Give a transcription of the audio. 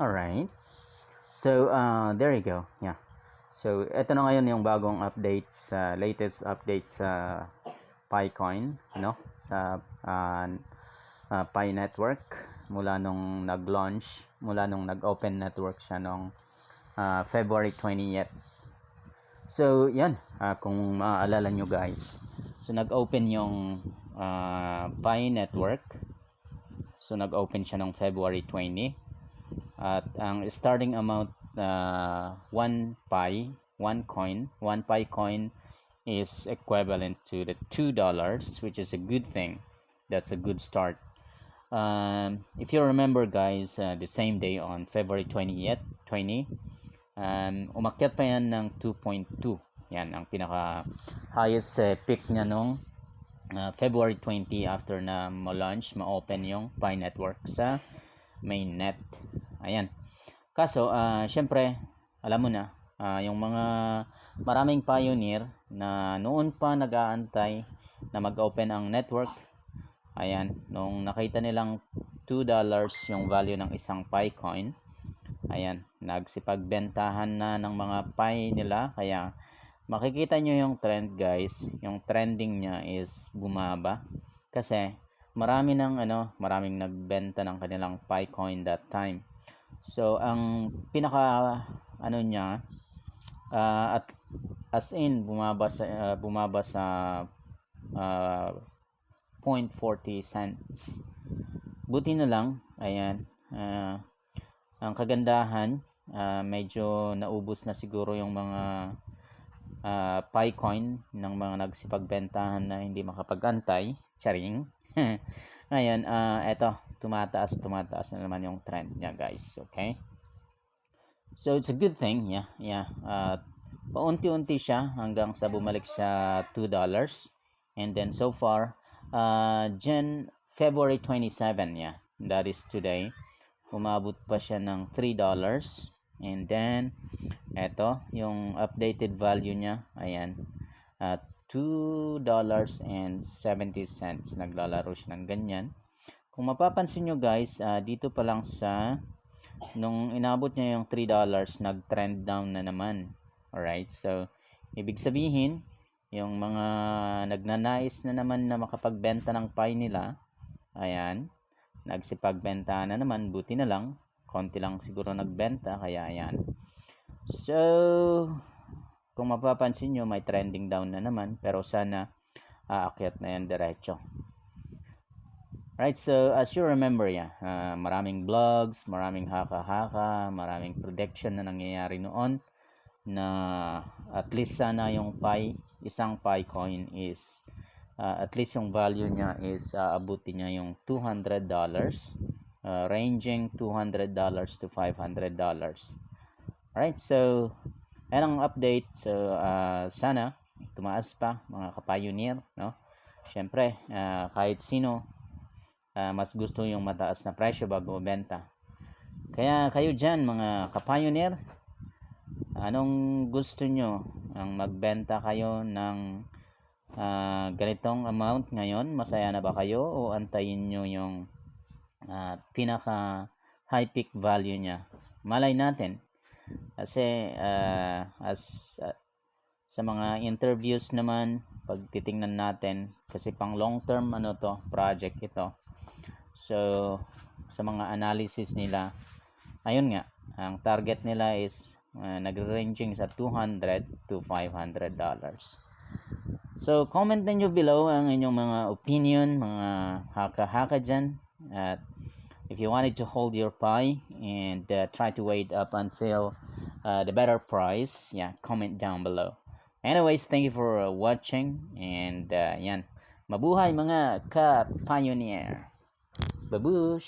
Alright. So, uh, there you go. Yeah. So, ito na ngayon yung bagong update sa latest update sa PiCoin, no? Sa uh, uh, Pi Network mula nung nag-launch, mula nung nag-open network siya nung uh, February 20th. So, yan. Uh, kung maaalala nyo guys. So, nag-open yung uh, Pi Network. So, nag-open siya nung February 20. At ang starting amount uh, 1 pi, 1 coin, 1 pi coin is equivalent to the $2, which is a good thing. That's a good start. Um, if you remember guys, uh, the same day on February 20th, 20, um, umakyat pa yan ng 2.2. Yan, ang pinaka highest uh, peak niya nung uh, February 20 after na ma-launch, ma-open yung Pi Network sa mainnet. Ayan. Kaso, uh, syempre, alam mo na, uh, yung mga maraming pioneer na noon pa nag-aantay na mag-open ang network, ayan, nung nakita nilang $2 yung value ng isang Pi coin, ayan, nagsipagbentahan na ng mga Pi nila, kaya makikita nyo yung trend guys, yung trending niya is bumaba, kasi marami ng ano, maraming nagbenta ng kanilang Pi coin that time. So ang pinaka ano niya uh, at as in bumaba sa uh, bumaba sa uh, 0.40 cents. Buti na lang, ayan. Uh, ang kagandahan, uh, medyo naubos na siguro yung mga uh, Pi coin ng mga nagsipagbentahan na hindi makapagantay. Charing. Ngayon, uh, eto, tumataas, tumataas na naman yung trend niya, guys. Okay? So, it's a good thing. Yeah, yeah. Uh, paunti-unti siya hanggang sa bumalik siya $2. And then, so far, uh, Jan, February 27, yeah. That is today. Umabot pa siya ng $3. And then, eto, yung updated value niya, ayan, at $2.70. Naglalaro siya ng ganyan. Kung mapapansin nyo guys, uh, dito pa lang sa, nung inabot niya yung $3, nag-trend down na naman. Alright, so, ibig sabihin, yung mga nagnanais na naman na makapagbenta ng pie nila, ayan, nagsipagbenta na naman, buti na lang, konti lang siguro nagbenta, kaya ayan. So, kung mapapansin nyo, may trending down na naman, pero sana aakyat na yan diretso. Right, so as you remember, yeah, uh, maraming blogs, maraming haka-haka, maraming prediction na nangyayari noon na at least sana yung Pi, isang Pi coin is uh, at least yung value niya is uh, abutin niya yung $200 uh, ranging $200 to $500. Alright, so ayan ang update. So uh, sana tumaas pa mga kapioneer, no? Syempre, uh, kahit sino uh, mas gusto yung mataas na presyo bago benta. Kaya kayo dyan mga kapioneer, anong gusto nyo? Ang magbenta kayo ng uh, ganitong amount ngayon? Masaya na ba kayo o antayin nyo yung uh, pinaka high peak value niya? Malay natin. Kasi uh, as uh, sa mga interviews naman, pag titingnan natin, kasi pang long term ano to, project ito So, sa mga analysis nila, ayun nga, ang target nila is uh, nag-ranging sa 200 to 500 dollars. So, comment nyo below ang inyong mga opinion, mga haka-haka dyan. At if you wanted to hold your pie and uh, try to wait up until uh, the better price, yeah, comment down below. Anyways, thank you for uh, watching and uh, yan. Mabuhay mga ka-pioneer. Bye-bye.